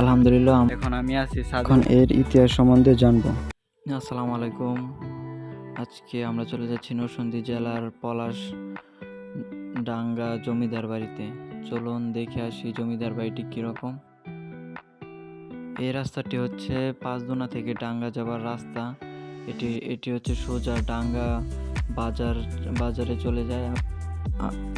আলহামদুলিল্লাহ এখন আমি আছি এখন এর ইতিহাস সম্বন্ধে জানব। আসসালামু আলাইকুম। আজকে আমরা চলে যাচ্ছি নরসিংদী জেলার পলাশ ডাঙ্গা জমিদার বাড়িতে। চলুন দেখে আসি জমিদার বাড়িটি কীরকম। এই রাস্তাটি হচ্ছে পাঁচদোনা থেকে ডাঙ্গা যাবার রাস্তা। এটি এটি হচ্ছে সোজা ডাঙ্গা বাজার বাজারে চলে যায়।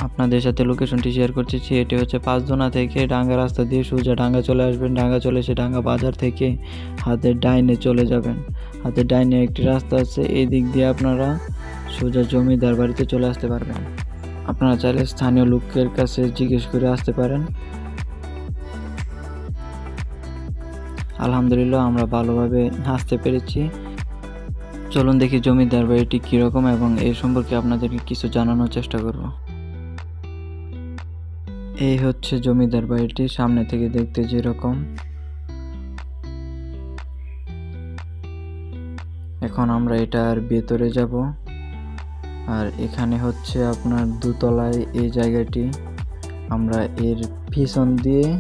আপনাদের সাথে লোকেশনটি শেয়ার করছি এটি হচ্ছে পাঁচদোনা থেকে ডাঙ্গা রাস্তা দিয়ে সোজা ডাঙ্গা চলে আসবেন। ডাঙ্গা চলে এসে ডাঙ্গা বাজার থেকে হাতের ডাইনে চলে যাবেন। হাতের ডাইনে একটি রাস্তা আছে, এই দিক দিয়ে আপনারা সোজা জমিদার বাড়িতে চলে আসতে পারবেন। আপনারা চাইলে স্থানীয় লোকের কাছে জিজ্ঞেস করে আসতে পারেন। আলহামদুলিল্লাহ, আমরা ভালোভাবে আসতে পেরেছি। চলুন দেখি জমিদার বাড়িটি কীরকম এবং এই সম্পর্কে আপনাদেরকে কিছু জানানোর চেষ্টা করব। এই হচ্ছে জমিদার বাড়িটি, সামনে থেকে দেখতে যেরকম। এখন আমরা এটার ভেতরে যাব। আর এখানে হচ্ছে আপনার দুতলায় এই জায়গাটি। আমরা এর পিছন দিয়ে,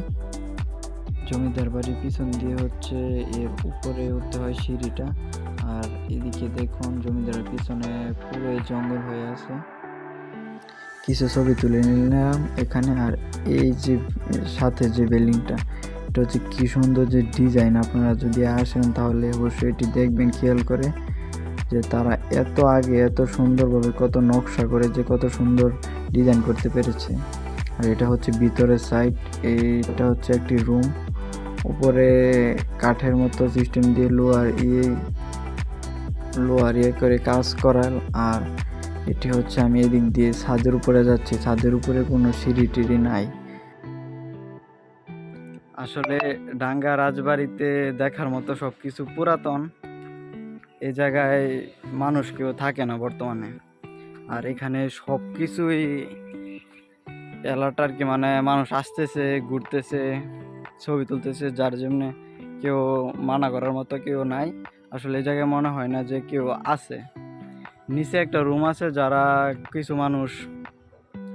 জমিদার বাড়ির পিছন দিয়ে হচ্ছে এর উপরে উঠতে হয় সিঁড়িটা। আর এদিকে দেখুন, জমিদারের পিছনে পুরো জঙ্গল হয়ে আছে। কিছু ছবি তুলে নিলাম এখানে, আর এই যে, সাথে যে বিল্ডিংটা, এটা হচ্ছে কি সুন্দর যে ডিজাইন। আপনারা যদি আসেন তাহলে অবশ্যই এটি দেখবেন, খেয়াল করে যে তারা এত আগে এত সুন্দরভাবে কত নকশা করে যে কত সুন্দর ডিজাইন করতে পেরেছে। আর এটা হচ্ছে ভিতরের সাইড, এইটা হচ্ছে একটি রুম। উপরে কাঠের মতো সিস্টেম দিয়ে লোহার ইয়ে লোহার ইয়ে করে কাজ করার আর এটি হচ্ছে আমি এদিক দিয়ে ছাদের উপরে যাচ্ছি। ছাদের উপরে কোনো সিঁড়ি টিড়ি নাই। আসলে ডাঙ্গা রাজবাড়িতে দেখার মতো সব কিছু পুরাতন। এ জায়গায় মানুষ কেউ থাকে না বর্তমানে। আর এখানে সব কিছুই এলাকার কি মানে মানুষ আসতেছে, ঘুরতেছে, ছবি তুলতেছে, যার জন্যে কেউ মানা করার মতো কেউ নাই। আসলে এই জায়গায় মনে হয় না যে কেউ আছে। নিচে একটা রুম আছে যারা কিছু মানুষ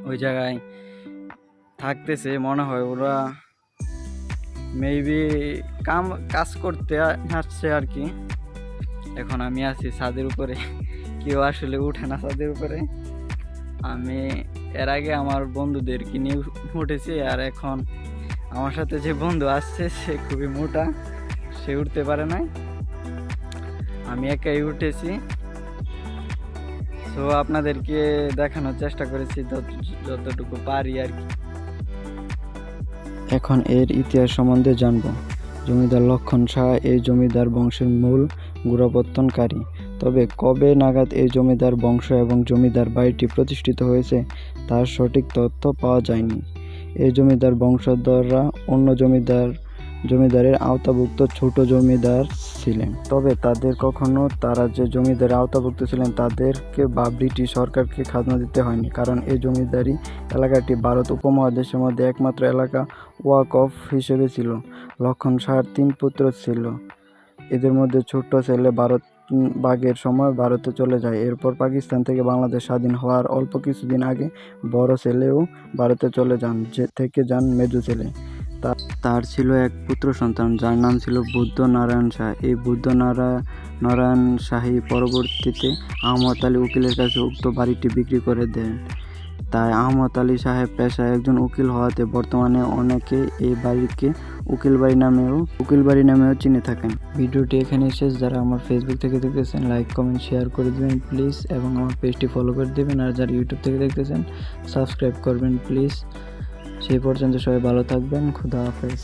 ওই জায়গায় থাকতেছে, মনে হয় ওরা মেবি কাম, কাজ করতে আসছে আর কি এখন আমি আছি ছাদের উপরে। কেউ আসলে উঠে না ছাদের উপরে। আমি এর আগে আমার বন্ধুদেরকে নিয়ে উঠেছি আর এখন আমার সাথে যে বন্ধু আসছে, সে খুবই মোটা, সে উঠতে পারে নাই। আমি একাই উঠেছি। তো আপনাদেরকে দেখানোর চেষ্টা করেছি যতটুকু পারি আর কি। এখন এর ইতিহাস সম্বন্ধে জানব। জমিদার লক্ষণ শাহ এই জমিদার বংশের মূল গোড়াপত্তনকারী তবে কবে নাগাদ এই জমিদার বংশ এবং জমিদার বাড়িটি প্রতিষ্ঠিত হয়েছে, তার সঠিক তথ্য পাওয়া যায়নি। এই জমিদার বংশধররা অন্য জমিদার জমিদারের আওতাভুক্ত ছোট জমিদার ছিলেন। তবে তাদের কখনো তারা যে জমিদারের আওতাভুক্ত ছিলেন তাদেরকে বা ব্রিটিশ সরকারকে খাজনা দিতে হয়নি। কারণ এই জমিদারি এলাকাটি ভারত উপমহাদেশের মধ্যে একমাত্র এলাকা ওয়াক অফ হিসেবে ছিল। লক্ষণ শাহর তিন পুত্র ছিল। এদের মধ্যে ছোট্ট ছেলে ভারত বাগের সময় ভারতে চলে যায়। এরপর পাকিস্তান থেকে বাংলাদেশ স্বাধীন হওয়ার অল্প কিছুদিন আগে বড় ছেলেও ভারতে চলে যান, যে থেকে যান মেজু ছেলে। তার ছিল এক পুত্র সন্তান, যার নাম ছিল বুদ্ধ নারায়ণ শাহ। এই বুদ্ধ নারায়ণ নারায়ণ শাহী পরবর্তীতে আহমদ আলী উকিলের কাছে উক্ত বাড়িটি বিক্রি করে দেন। তাই আহমদ আলী সাহেব পেশায় একজন উকিল হওয়াতে বর্তমানে অনেকে এই বাড়িকে উকিল বাড়ি নামেও, উকিল বাড়ি নামেও চিনে থাকেন। ভিডিওটি এখানে শেষ। যারা আমার ফেসবুক থেকে দেখতেছেন লাইক কমেন্ট শেয়ার করে দেবেন প্লিজ এবং আমার পেজটি ফলো করে দেবেন। আর যারা ইউটিউব থেকে দেখতেছেন সাবস্ক্রাইব করবেন প্লিজ সেই পর্যন্ত সবাই ভালো থাকবেন খুদা হাফেজ।